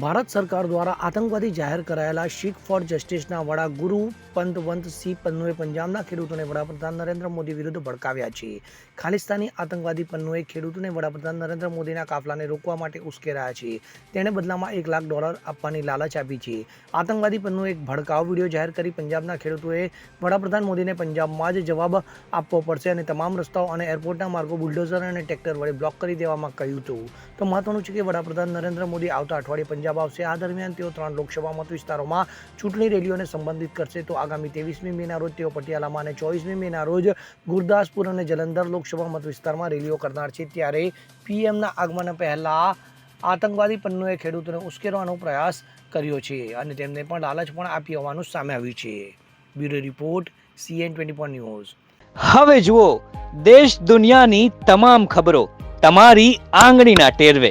ભારત સરકાર દ્વારા આતંકવાદી જાહેર કરાયેલા શીખ ફોર જસ્ટિસના વડા ગુરુ પંતવંત સિંહ પન્નુએ પંજાબના ખેડૂતોને વડાપ્રધાન નરેન્દ્ર મોદી વિરુદ્ધ ભડકાવ્યા છે. ખાલિસ્તાની આતંકવાદી પન્નુએ ખેડૂતોને વડાપ્રધાન નરેન્દ્ર મોદીના કાફલાને રોકવા માટે ઉશ્કેરાયા છે. તેણે બદલામાં એક લાખ ડોલર આપવાની લાલચ આપી છે. આતંકવાદી પન્નુએ એક ભડકાવ વીડિયો જાહેર કરી પંજાબના ખેડૂતોએ વડાપ્રધાન મોદીને પંજાબમાં જ જવાબ આપવો પડશે અને તમામ રસ્તાઓ અને એરપોર્ટના માર્ગો બુલડોઝર અને ટ્રેક્ટર વડે બ્લોક કરી દેવામાં કહ્યું હતું. તો મહત્વનું છે કે વડાપ્રધાન નરેન્દ્ર મોદી આવતા અઠવાડિયે પંજાબ આવશે. આ દરમિયાન તેઓ ત્રણ લોકસભા મત વિસ્તારોમાં ચૂંટણી રેલીઓને સંબંધિત કરશે. તો આગામી ત્રેવીસમી મેના રોજ તેઓ પટિયાલામાં અને ચોવીસમી મેના રોજ ગુરદાસપુર અને જલંધર લોકસભા મત વિસ્તારમાં રેલીઓ કરનાર છે. ત્યારે પીએમના આગમન પહેલાં આતંકવાદી પન્નુએ ખેડૂતોને ઉશ્કેરવાનો પ્રયાસ કર્યો છે અને તેમને પણ લાલચ પણ આપી હોવાનું સામે આવ્યું છે. Bureau report, CN twenty news. હવે જુઓ, દેશ દુનિયાની તમામ ખબરો તમારી આંગળીના ટેરવે.